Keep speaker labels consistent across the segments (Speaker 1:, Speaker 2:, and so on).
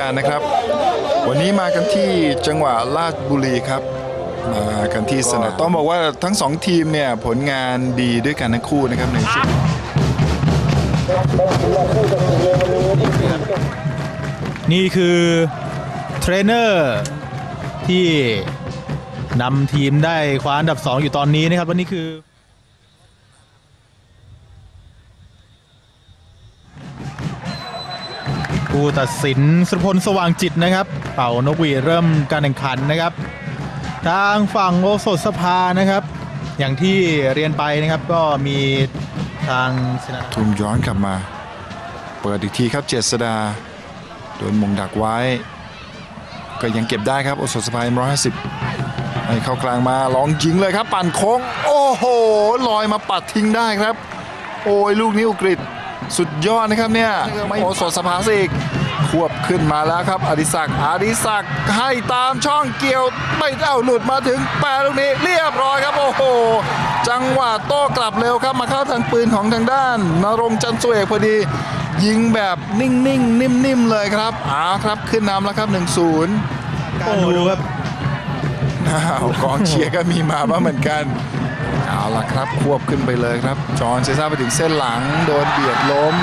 Speaker 1: กาลนะครับ วันนี้มากันที่จังหวัดราชบุรีครับ มากันที่สนามต้องบอกว่าทั้งสองทีมเนี่ยผลงานดีด้วยกันทั้งคู่นะครับในช่วง
Speaker 2: นี่คือเทรนเนอร์ที่นำทีมได้คว้าอันดับ 2 อยู่ตอนนี้นะครับวันนี้คือ ผู้ตัดสินสุพลสว่างจิตนะครับ เป่านกหวีเริ่มการแข่งขันนะครับ ทางฝั่งโอสถสภานะครับ อย่างที่เรียนไปนะครับก็มีทางชนะ
Speaker 1: ทุมย้อนกลับมา เปิดอีกทีครับเจษดาโดนมงดักไว้ ก็ยังเก็บได้ครับโอสถสภาร้อยห้าสิบให้เข้ากลางมาลองยิงเลยครับ ปั่นโค้ง โอ้โหลอยมาปัดทิ้งได้ครับ โอ้ยลูกนี้อุกฤษ สุดยอดนะครับเนี่ยโอสถสภาสิกควบขึ้นมาแล้วครับอดิศักดิ์อดิศักดิ์ให้ตามช่องเกี่ยวไม่เอาหลุดมาถึงแปรลูกนี้เรียบร้อยครับโอ้โห จังหวะโต้กลับเร็วครับมาเข้าทางปืนของทางด้านนรงค์จันทร์สวยเอกพอดี ยิงแบบนิ่งๆ นิ่มๆ เลยครับอ้าวครับขึ้นนำแล้วครับ 1-0
Speaker 2: โอ้ดูครับ
Speaker 1: อ้าวกองเชียร์ก็มีมาบ้างเหมือนกัน เอาละครับ ควบขึ้นไปเลยครับ จอห์นเซซ่าไปถึงเส้นหลัง โดนเบียดล้ม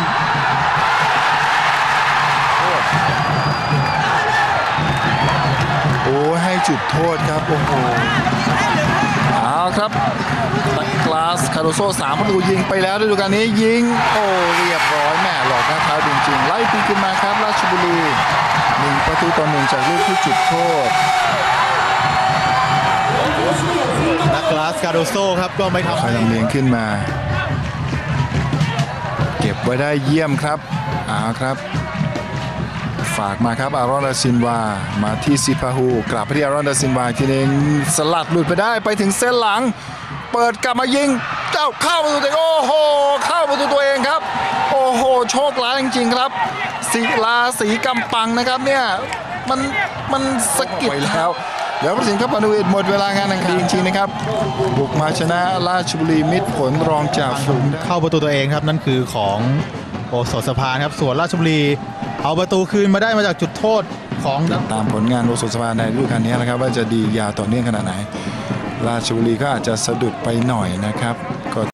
Speaker 1: โอ้ให้จุดโทษครับ โอ้โหเอาครับตักลาสคาโดโซสามประตูยิงไปแล้วฤดูกาลนี้ยิง โอ้เรียบร้อยแม่หลอกหน้าเท้าจริงๆ ไล่ตีขึ้นมาครับ ราชบุรีหนึ่งประตูต่อหนึ่งจากลูกที่จุดโทษ
Speaker 2: กาสกาโดโซครับก็ไม่ทำ
Speaker 1: คอยลำเลียงขึ้นมา เก็บไว้ได้เยี่ยมครับอาครับ ฝากมาครับอารอนดาซินวา มาที่ซิพาฮูกลับไปที่อารอนดาซินวาทีนึงสลัดหลุดไปได้ไปถึงเส้นหลัง เปิดกลับมายิงเจ้าเข้าประตูตัวเองโอ้โหเข้าประตูตัวเองครับ โอ้โหโชคร้ายจริงๆครับศิลาสีกำปังนะครับเนี่ยมันมันสะกิดแล้ว เดี๋ยวประสิทธิ์ครับปานุเวทหมดเวลางานแข่งขันจริงๆนะครับ บุกมาชนะราชบุรีมิตรผลรองจากฝูงได้
Speaker 2: เข้าประตูตัวเองครับนั่นคือของโอสถสภาครับส่วนราชบุรีเอาประตูคืนมาได้มาจากจุดโทษของ
Speaker 1: ตามผลงานโอสถสภาในฤดูกาลนี้นะครับ ว่าจะดียาวต่อเนื่องขนาดไหน ราชบุรีก็อาจจะสะดุดไปหน่อยนะครับ